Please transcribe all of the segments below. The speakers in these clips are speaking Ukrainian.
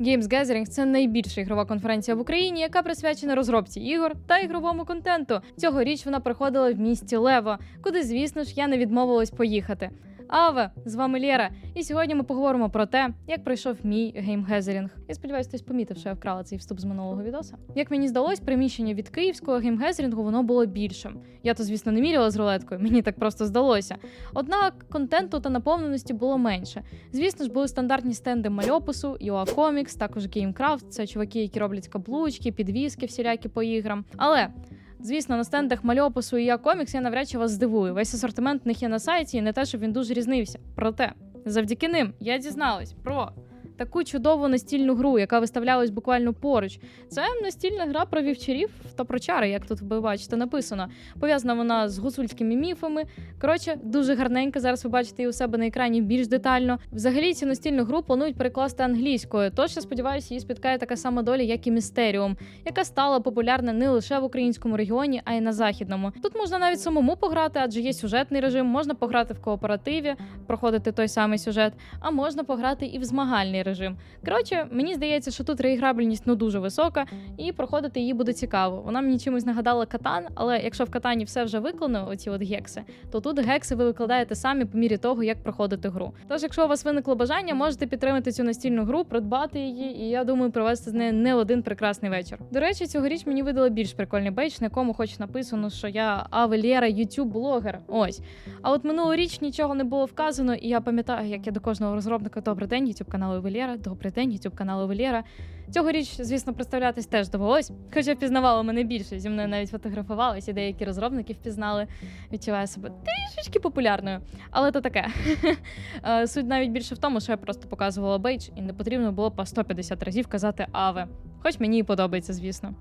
Games Gathering – це найбільша ігрова конференція в Україні, яка присвячена розробці ігор та ігровому контенту. Цьогоріч вона проходила в місті Лево, куди, звісно ж, я не відмовилась поїхати. Аве, з вами Лєра, і сьогодні ми поговоримо про те, як пройшов мій геймгезерінг. Я сподіваюся, хтось помітив, що я вкрала цей вступ з минулого відоса. Як мені здалось, приміщення від київського геймгезерінгу воно було більшим. Я то, звісно, не міряла з рулеткою, мені так просто здалося. Однак контенту та наповненості було менше. Звісно ж, були стандартні стенди мальопису, Comics, також GameCraft, це чуваки, які роблять каблучки, підвіски всілякі по іграм. Але Звісно, на стендах мальопису і я комікс я навряд чи вас здивую. Весь асортимент в них є на сайті, і не те, щоб він дуже різнився. Проте, завдяки ним я дізналась про таку чудову настільну гру, яка виставлялась буквально поруч. Це настільна гра про вівчарів та про чари, як тут ви бачите, написано. Пов'язана вона з гусульськими міфами. Коротше, дуже гарненька. Зараз ви бачите її у себе на екрані більш детально. Взагалі цю настільну гру планують перекласти англійською. Тож я сподіваюся, її спіткає така сама доля, як і Містеріум, яка стала популярна не лише в українському регіоні, а й на західному. Тут можна навіть самому пограти, адже є сюжетний режим, можна пограти в кооперативі, проходити той самий сюжет, а можна пограти і в змагальний режим. Коротше, мені здається, що тут реіграбельність ну дуже висока, і проходити її буде цікаво. Вона мені чимось нагадала катан, але якщо в катані все вже виконано, оці от гекси, то тут гекси ви викладаєте самі по мірі того, як проходити гру. Тож, якщо у вас виникло бажання, можете підтримати цю настільну гру, придбати її, і я думаю, провести з нею не один прекрасний вечір. До речі, цьогоріч мені видали більш прикольний бейдж, на якому хоч написано, що я Авелєра, ютуб блогер. Ось. А от минулоріч нічого не було вказано, і я пам'ятаю, як я до кожного розробника добрий день, ютуб каналу Велєра, добрий день, ютуб каналу Велєра. Цьогоріч, звісно, представлятись теж довелось, хоча впізнавало мене більше. Зі мною навіть фотографувалися, деякі розробники впізнали. Відчуваю себе трішечки популярною. Але то таке. Е, Суть навіть більше в тому, що я просто показувала бейдж, і не потрібно було по 150 разів казати Аве. Хоч мені і подобається, звісно.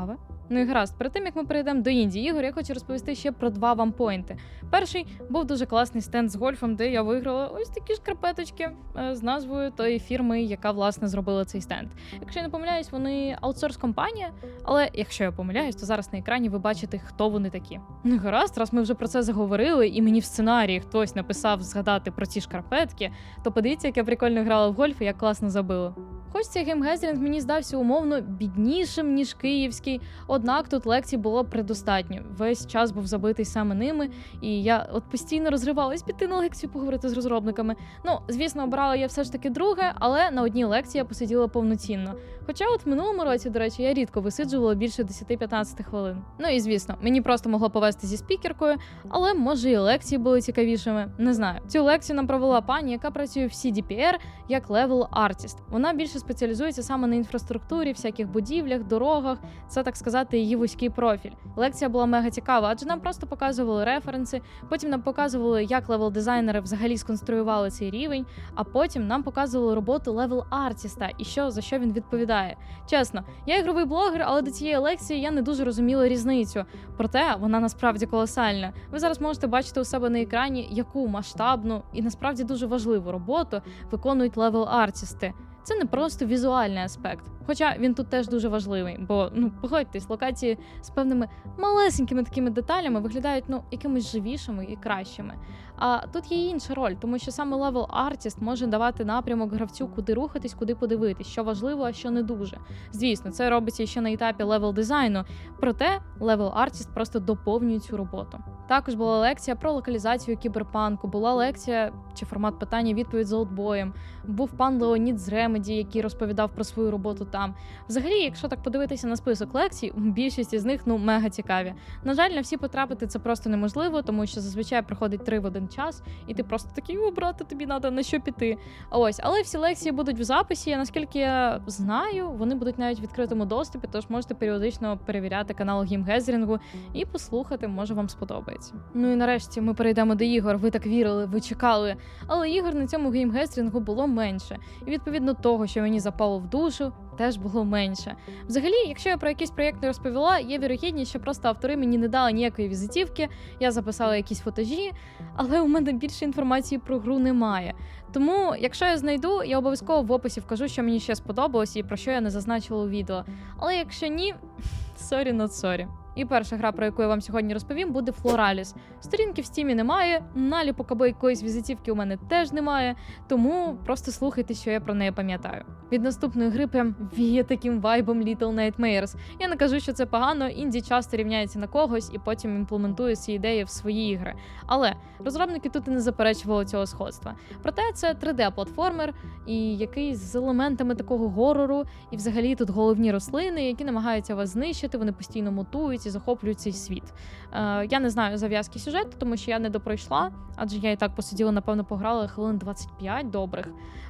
Аве? Ну і гаразд, перед тим як ми перейдемо до інді ігор, я хочу розповісти ще про два вампойнти. Перший був дуже класний стенд з гольфом, де я виграла ось такі шкарпеточки е, з назвою тої фірми, яка власне зробила цей стенд. Якщо я не помиляюсь, вони аутсорс компанія, але якщо я помиляюсь, то зараз на екрані ви бачите, хто вони такі. Ну гаразд, раз ми вже про це заговорили, і мені в сценарії хтось написав згадати про ці шкарпетки, то подивіться, як я прикольно грала в гольф і як класно забила. Хоч цей геймгезерінг мені здався умовно біднішим, ніж київський, однак тут лекцій було предостатньо. Весь час був забитий саме ними, і я от постійно розривалась піти на лекцію поговорити з розробниками. Ну, звісно, обрала я все ж таки друге, але на одній лекції я посиділа повноцінно. Хоча, от в минулому році, до речі, я рідко висиджувала більше 10-15 хвилин. Ну і звісно, мені просто могло повести зі спікеркою, але може і лекції були цікавішими. Не знаю. Цю лекцію нам провела пані, яка працює в CDPR як level artist. Вона більше спеціалізується саме на інфраструктурі, всяких будівлях, дорогах. Це так сказати її вузький профіль. Лекція була мега цікава, адже нам просто показували референси. Потім нам показували, як левел дизайнери взагалі сконструювали цей рівень. А потім нам показували роботу левел артіста і що за що він відповідає. Чесно, я ігровий блогер, але до цієї лекції я не дуже розуміла різницю. Проте вона насправді колосальна. Ви зараз можете бачити у себе на екрані, яку масштабну і насправді дуже важливу роботу виконують левел артісти. Це не просто візуальний аспект, хоча він тут теж дуже важливий, бо ну погодьтесь, локації з певними малесенькими такими деталями виглядають ну якимись живішими і кращими. А тут є інша роль, тому що саме левел артіст може давати напрямок гравцю, куди рухатись, куди подивитись, що важливо, а що не дуже. Звісно, це робиться ще на етапі левел дизайну. Проте левел артіст просто доповнює цю роботу. Також була лекція про локалізацію кіберпанку, була лекція чи формат питання відповідь з олдбоєм. Був пан Леонід з Ремеді, який розповідав про свою роботу там. Взагалі, якщо так подивитися на список лекцій, більшість із них ну мега цікаві. На жаль, на всі потрапити це просто неможливо, тому що зазвичай проходить три в один час, і ти просто такий, о, брате, тобі треба на що піти. Ось, але всі лекції будуть в записі. Наскільки я знаю, вони будуть навіть в відкритому доступі, тож можете періодично перевіряти канал геймгезерінгу і послухати, може вам сподобається. Ну і нарешті ми перейдемо до ігор. Ви так вірили, ви чекали. Але ігор на цьому геймгестрінгу було менше, і відповідно того, що мені запало в душу, теж було менше. Взагалі, якщо я про якийсь проєкт не розповіла, є вірогідність, що просто автори мені не дали ніякої візитівки, я записала якісь фотожі, але у мене більше інформації про гру немає. Тому, якщо я знайду, я обов'язково в описі вкажу, що мені ще сподобалось і про що я не зазначила у відео. Але якщо ні, sorry not sorry. І перша гра, про яку я вам сьогодні розповім, буде Флораліс. Сторінки в стімі немає, наліпок або якоїсь візитівки у мене теж немає, тому просто слухайте, що я про неї пам'ятаю. Від наступної гри прям віє таким вайбом Little Nightmares. Я не кажу, що це погано, інді часто рівняється на когось і потім імплементує ці ідеї в свої ігри. Але розробники тут і не заперечували цього сходства. Проте це 3D-платформер, і який з елементами такого горору, і взагалі тут головні рослини, які намагаються вас знищити, вони постійно мутують і захоплюють цей світ. Е, я не знаю зав'язки сюжету, тому що я не допройшла, адже я і так посиділа, напевно, пограла хвилин 25 добрих.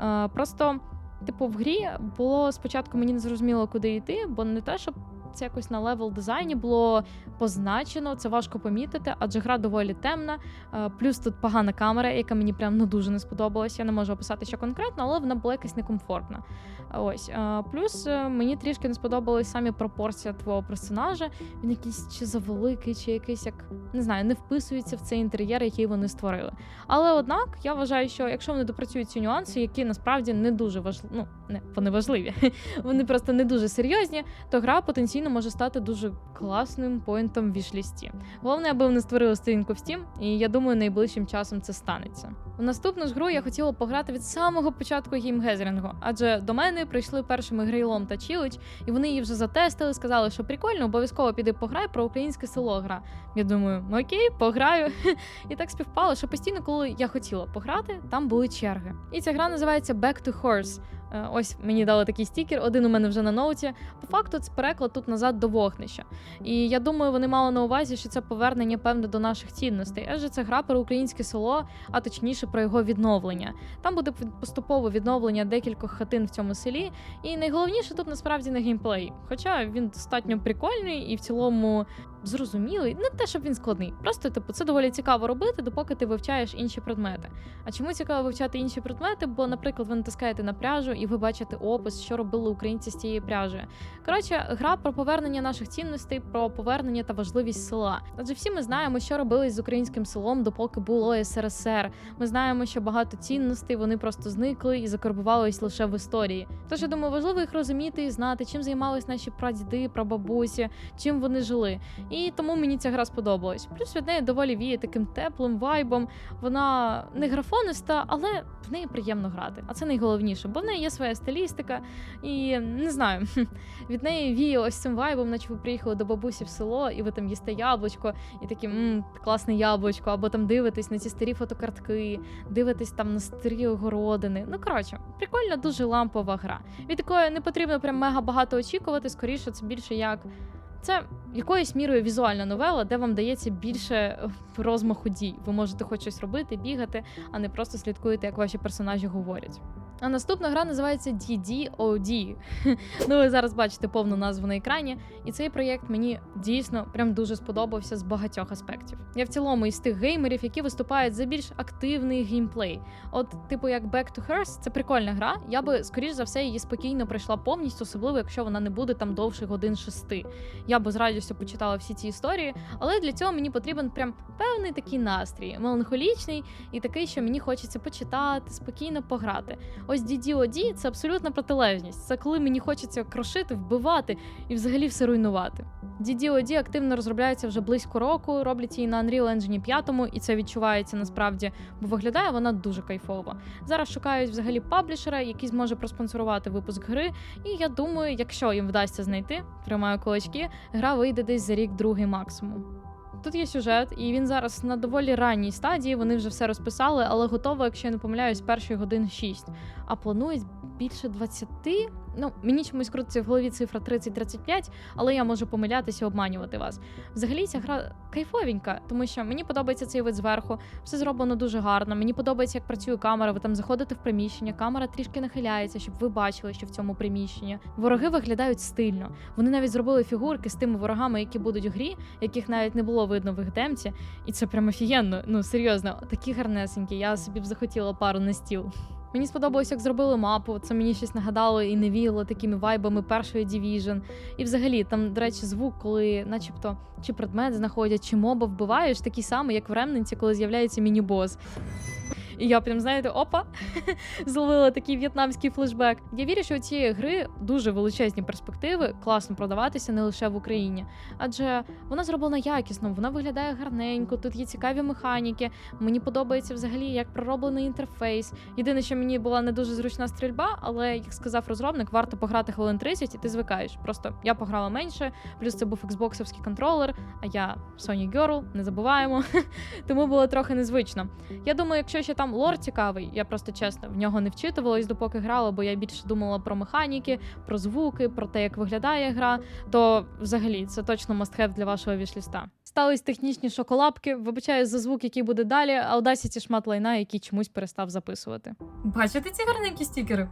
Е, просто, типу, в грі було спочатку мені не зрозуміло, куди йти, бо не те, щоб це якось на левел дизайні було позначено, це важко помітити, адже гра доволі темна. Е, Плюс тут погана камера, яка мені прям ну дуже не сподобалась. Я не можу описати, що конкретно, але вона була якась некомфортна. Ось Е, плюс е, мені трішки не сподобались самі пропорція твого персонажа. Він якийсь чи завеликий, чи якийсь як не знаю, не вписується в цей інтер'єр, який вони створили. Але однак я вважаю, що якщо вони допрацюють ці нюанси, які насправді не дуже важливі, ну не вони важливі, вони просто не дуже серйозні, то гра потенційно може стати дуже класним поінтом в вішлісті. Головне, аби вони створили сторінку в Steam, і я думаю, найближчим часом це станеться. У наступну ж гру я хотіла пограти від самого початку геймгезерінгу, адже до мене прийшли першими Грейлом та Чілич, і вони її вже затестили, сказали, що прикольно, обов'язково піди пограй про українське село гра. Я думаю, окей, пограю. І так співпало, що постійно, коли я хотіла пограти, там були черги. І ця гра називається Back to Horse. Е, Ось мені дали такий стікер, один у мене вже на ноуті. По факту це переклад тут назад до вогнища. І я думаю, вони мали на увазі, що це повернення певне до наших цінностей. Адже це гра про українське село, а точніше про його відновлення. Там буде поступове відновлення декількох хатин в цьому селі. І найголовніше тут насправді не геймплей. Хоча він достатньо прикольний і в цілому зрозумілий. Не те, щоб він складний. Просто типу, це доволі цікаво робити, допоки ти вивчаєш інші предмети. А чому цікаво вивчати інші предмети? Бо, наприклад, ви натискаєте на пряжу і ви бачите опис, що робили українці з цієї пряжі. Коротше, гра про повернення наших цінностей, про повернення та важливість села. Адже всі ми знаємо, що робилось з українським селом, допоки було СРСР. Ми знаємо, що багато цінностей вони просто зникли і закарбувались лише в історії. Тож я думаю, важливо їх розуміти і знати, чим займались наші прадіди, прабабусі, чим вони жили. І тому мені ця гра сподобалась. Плюс від неї доволі віє таким теплим вайбом. Вона не графониста, але в неї приємно грати. А це найголовніше, бо в неї є своя стилістика, і не знаю, від неї віє ось цим вайбом, наче ви приїхали до бабусі в село, і ви там їсте яблучко, і такі мм, класне яблучко, або там дивитесь на ці старі фотокартки, дивитесь там на старі огородини. Ну коротше, прикольна, дуже лампова гра. Від такої не потрібно прям мега багато очікувати. Скоріше, це більше як. Це якоюсь мірою візуальна новела, де вам дається більше е, розмаху дій. Ви можете хоч щось робити, бігати, а не просто слідкуєте, як ваші персонажі говорять. А наступна гра називається DDOD. ну, ви зараз бачите повну назву на екрані. І цей проєкт мені дійсно прям дуже сподобався з багатьох аспектів. Я в цілому із тих геймерів, які виступають за більш активний геймплей. От, типу, як Back to Hearth, це прикольна гра. Я би, скоріш за все, її спокійно пройшла повністю, особливо якщо вона не буде там довше годин шести. Я би з радістю почитала всі ці історії, але для цього мені потрібен прям певний такий настрій, меланхолічний і такий, що мені хочеться почитати, спокійно пограти. Ось DDOD – це абсолютна протилежність. Це коли мені хочеться крошити, вбивати і взагалі все руйнувати. DDOD активно розробляється вже близько року, роблять її на Unreal Engine 5, і це відчувається насправді, бо виглядає вона дуже кайфово. Зараз шукають взагалі паблішера, який зможе проспонсорувати випуск гри. І я думаю, якщо їм вдасться знайти, тримаю кулачки, гра вийде десь за рік другий максимум. Тут є сюжет, і він зараз на доволі ранній стадії. Вони вже все розписали, але готово, якщо я не помиляюсь, першої годин 6. А планують більше 20. Ну, мені чомусь крутиться в голові цифра 30-35, але я можу помилятися обманювати вас. Взагалі, ця гра кайфовенька, тому що мені подобається цей вид зверху, все зроблено дуже гарно. Мені подобається, як працює камера. Ви там заходите в приміщення, камера трішки нахиляється, щоб ви бачили, що в цьому приміщенні. Вороги виглядають стильно. Вони навіть зробили фігурки з тими ворогами, які будуть у грі, яких навіть не було видно в їх демці. І це прям офігенно. Ну серйозно, такі гарнесенькі. Я собі б захотіла пару на стіл. Мені сподобалось, як зробили мапу. Це мені щось нагадало і не віяло такими вайбами першої Division. І взагалі, там, до речі, звук, коли, начебто, чи предмет знаходять, чи моба вбиваєш, такий самий, як в Ремненці, коли з'являється міні-бос. І я прям, знаєте, опа, зловила такий в'єтнамський флешбек. Я вірю, що у цієї гри дуже величезні перспективи, класно продаватися не лише в Україні, адже вона зроблена якісно, вона виглядає гарненько. Тут є цікаві механіки. Мені подобається взагалі, як пророблений інтерфейс. Єдине, що мені була не дуже зручна стрільба, але як сказав розробник, варто пограти хвилин 30 і ти звикаєш. Просто я пограла менше, плюс це був Xboxовський контролер, а я Sony Girl, не забуваємо. Тому було трохи незвично. Я думаю, якщо ще там лор цікавий, я просто чесно в нього не вчитувалась, допоки грала, бо я більше думала про механіки, про звуки, про те, як виглядає гра. То взагалі це точно must-have для вашого вішліста. Стались технічні шоколапки. Вибачаю за звук, який буде далі. а Audacity шмат лайна, який чомусь перестав записувати. Бачите ці гарненькі стікери?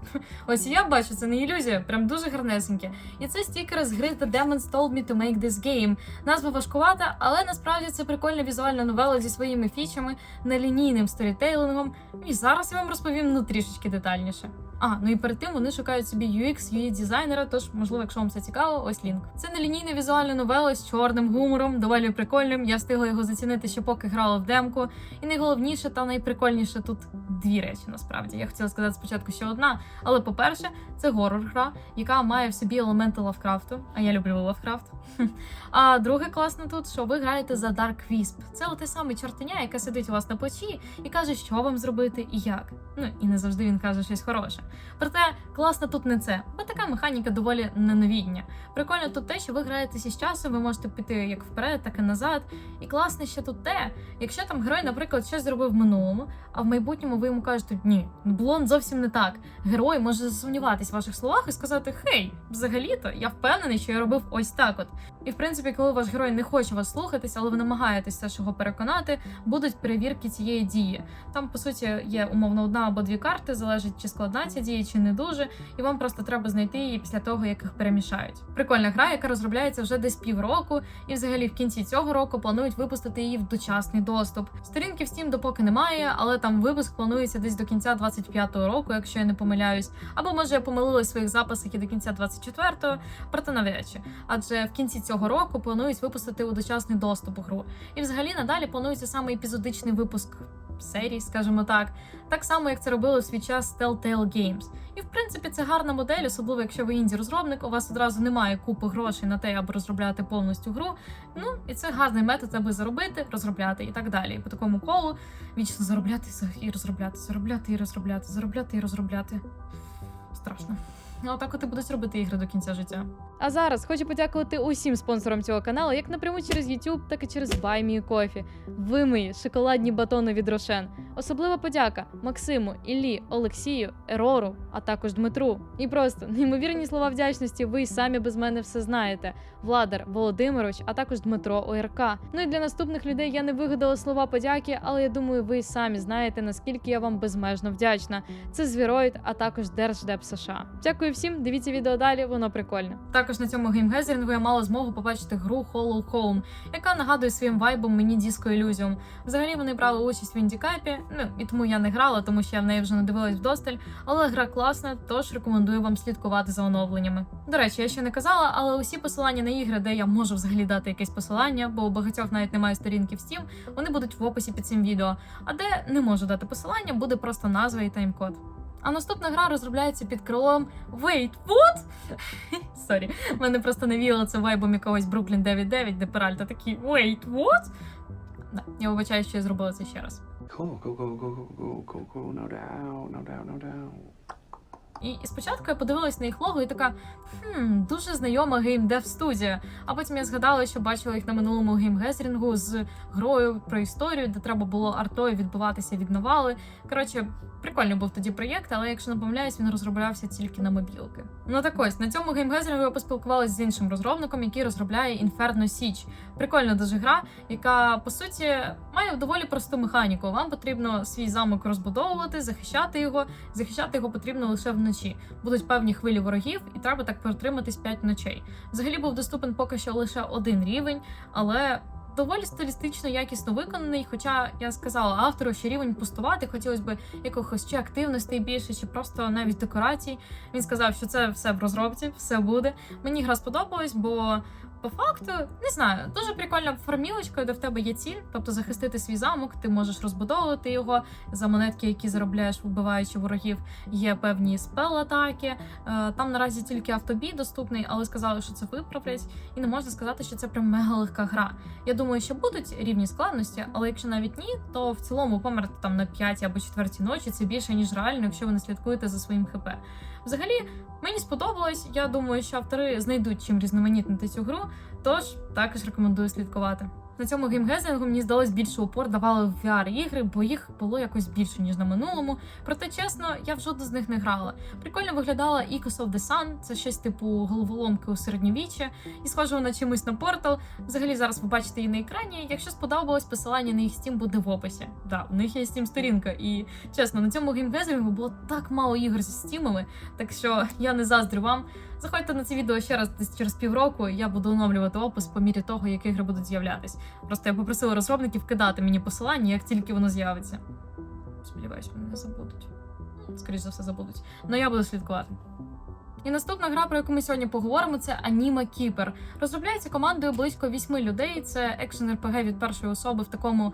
Ось я бачу, це не ілюзія, прям дуже гарнесенькі. І це стікери з гри The Demons Told Me to Make This Game. Назва важкувата, але насправді це прикольна візуальна новела зі своїми фічами, нелінійним сторітейлингом. І зараз я вам розповім ну трішечки детальніше. А, ну і перед тим вони шукають собі UX, UI дизайнера, тож, можливо, якщо вам це цікаво, ось лінк. Це нелінійна візуальна новела з чорним гумором, доволі прикольним. Я встигла його зацінити ще поки грала в демку. І найголовніше та найприкольніше тут дві речі насправді. Я хотіла сказати спочатку ще одна. Але по-перше, це горор-гра, яка має в собі елементи Лавкрафту. А я люблю Лавкрафт. А друге класно тут, що ви граєте за Dark Wisp. Це оте саме чортеня, яке сидить у вас на плечі і каже, що вам зробити і як. Ну і не завжди він каже щось хороше. Проте класно тут не це, бо така механіка доволі неновітня. Прикольно тут те, що ви граєтеся з часом, ви можете піти як вперед, так і назад. І класне ще тут те, якщо там герой, наприклад, щось зробив в минулому, а в майбутньому ви йому кажете, ні, було зовсім не так. Герой може засумніватись в ваших словах і сказати: Хей, взагалі-то я впевнений, що я робив ось так от. І в принципі, коли ваш герой не хоче вас слухатись, але ви намагаєтесь все його переконати, будуть перевірки цієї дії. Там, по суті, є умовно одна або дві карти, залежить чи складна ця дія, чи не дуже, і вам просто треба знайти її після того, як їх перемішають. Прикольна гра, яка розробляється вже десь півроку, і взагалі в кінці цього року планують випустити її в дочасний доступ. Сторінки в Steam допоки немає, але там випуск планується десь до кінця 25-го року, якщо я не помиляюсь. Або може я помилилась в своїх записах і до кінця 24-го, проте навряд чи. Адже в кінці цього року планують випустити у дочасний доступ гру. І взагалі надалі планується саме епізодичний випуск серії, скажімо так, так само як це робили в свій час Telltale Games. І в принципі це гарна модель, особливо якщо ви інді-розробник, у вас одразу немає купи грошей на те, аби розробляти повністю гру. Ну і це гарний метод, аби заробити, розробляти і так далі. І по такому колу вічно заробляти і розробляти, заробляти і розробляти, заробляти і розробляти. Страшно. Ну, отак от і будуть робити ігри до кінця життя. А зараз хочу подякувати усім спонсорам цього каналу, як напряму через YouTube, так і через BuyMeCoffee. Ви мої шоколадні батони від Рошен. Особлива подяка Максиму, Іллі, Олексію, Ерору, а також Дмитру. І просто неймовірні слова вдячності. Ви й самі без мене все знаєте. Владар Володимирович, а також Дмитро ОРК. Ну і для наступних людей я не вигадала слова подяки, але я думаю, ви й самі знаєте, наскільки я вам безмежно вдячна. Це Звіроїд, а також Держдеп США. Дякую всім. Дивіться відео далі, воно прикольне. Також на цьому геймгезерінгу я мала змогу побачити гру Hollow Home, яка нагадує своїм вайбом мені Disco Elysium. Взагалі вони брали участь в індікапі. Ну і тому я не грала, тому що я в неї вже не дивилась вдосталь. Але гра класна, тож рекомендую вам слідкувати за оновленнями. До речі, я ще не казала, але усі посилання на ігри, де я можу взагалі дати якесь посилання, бо у багатьох навіть немає сторінки в Steam, вони будуть в описі під цим відео. А де не можу дати посилання, буде просто назва і таймкод. А наступна гра розробляється під крилом Wait, what? Сорі, мене просто навіяло це вайбом якогось Brooklyn 9.9, де Перальта такий Wait, what? Да, я вибачаю, що я зробила це ще раз. Cool, cool, cool, cool, cool, cool, cool, no doubt, no doubt, no doubt. І спочатку я подивилась на їх лого і така хм, дуже знайома геймдев студія. А потім я згадала, що бачила їх на минулому геймгезрінгу з грою про історію, де треба було артою відбиватися від навали. Коротше, прикольний був тоді проєкт, але якщо не помиляюсь, він розроблявся тільки на мобілки. Ну так ось на цьому геймгезрінгу я поспілкувалася з іншим розробником, який розробляє Inferno Siege. Прикольна дуже гра, яка по суті має доволі просту механіку. Вам потрібно свій замок розбудовувати, захищати його. Захищати його потрібно лише вночі. Будуть певні хвилі ворогів, і треба так протриматись 5 ночей. Взагалі був доступен поки що лише один рівень, але. Доволі стилістично якісно виконаний, хоча я сказала автору, що рівень пустувати, хотілося б якихось чи активностей більше, чи просто навіть декорацій. Він сказав, що це все в розробці, все буде. Мені гра сподобалась, бо по факту, не знаю, дуже прикольна формілочка, де в тебе є ціль, тобто захистити свій замок, ти можеш розбудовувати його за монетки, які заробляєш, вбиваючи ворогів. Є певні спел-атаки. Е, Там наразі тільки автобій доступний, але сказали, що це виправлять, і не можна сказати, що це прям мега легка гра. Я думаю, що будуть рівні складності, але якщо навіть ні, то в цілому померти там на 5 або 4 ночі це більше ніж реально, якщо ви не слідкуєте за своїм хп. Взагалі, мені сподобалось. Я думаю, що автори знайдуть чим різноманітнити цю гру, тож також рекомендую слідкувати. На цьому геймгезингу мені здалось більше упор давали в VR-ігри, бо їх було якось більше, ніж на минулому. Проте, чесно, я в жодну з них не грала. Прикольно виглядала Echoes of the Sun, це щось типу головоломки у середньовіччя, і схожого на чимось на портал. Взагалі зараз ви бачите її на екрані. Якщо сподобалось, посилання на їх Steam буде в описі. Да, у них є Steam сторінка, і чесно, на цьому геймгезингу було так мало ігор зі стімами, так що я не заздрю вам. Заходьте на це відео ще раз десь через півроку, я буду оновлювати опис по мірі того, які ігри будуть з'являтись. Просто я попросила розробників кидати мені посилання, як тільки воно з'явиться. Сподіваюсь, вони не забудуть. Скоріше за все, забудуть. Ну я буду слідкувати. І наступна гра, про яку ми сьогодні поговоримо, це Аніма Кіпер. Розробляється командою близько вісьми людей. Це екшен РПГ від першої особи в такому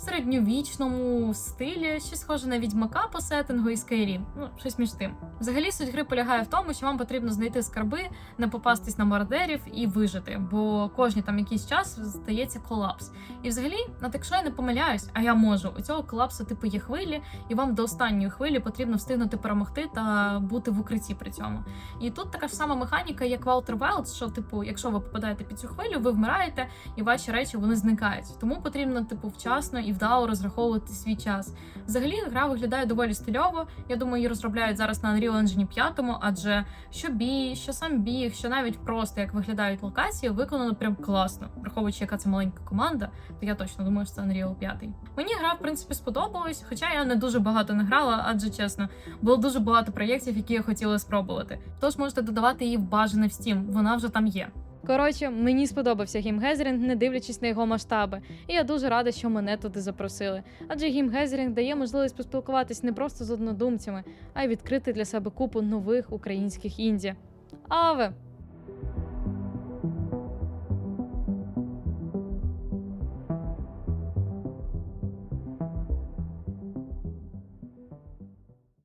середньовічному стилі, щось схоже на відьмака по сеттингу і Skyrim. Ну, щось між тим. Взагалі суть гри полягає в тому, що вам потрібно знайти скарби, не попастись на мародерів і вижити, бо кожні там якийсь час стається колапс. І взагалі, от якщо я не помиляюсь, а я можу, у цього колапсу типу є хвилі, і вам до останньої хвилі потрібно встигнути перемогти та бути в укритті при цьому. І тут така ж сама механіка, як Walter Wild, що, типу, якщо ви попадаєте під цю хвилю, ви вмираєте, і ваші речі вони зникають. Тому потрібно, типу, вчасно і вдало розраховувати свій час. Взагалі, гра виглядає доволі стильово. Я думаю, її розробляють зараз на Unreal Engine 5, адже що бій, що сам біг, що навіть просто як виглядають локації, виконано прям класно. Враховуючи, яка це маленька команда, то я точно думаю, що це Unreal 5. Мені гра, в принципі, сподобалась, хоча я не дуже багато не грала, адже чесно, було дуже багато проєктів, які я хотіла спробувати. Тож можете додавати її в бажане в Steam, вона вже там є. Коротше, мені сподобався гімгезерінг, не дивлячись на його масштаби, і я дуже рада, що мене туди запросили. Адже гімгезерінг дає можливість поспілкуватись не просто з однодумцями, а й відкрити для себе купу нових українських інді. Аве,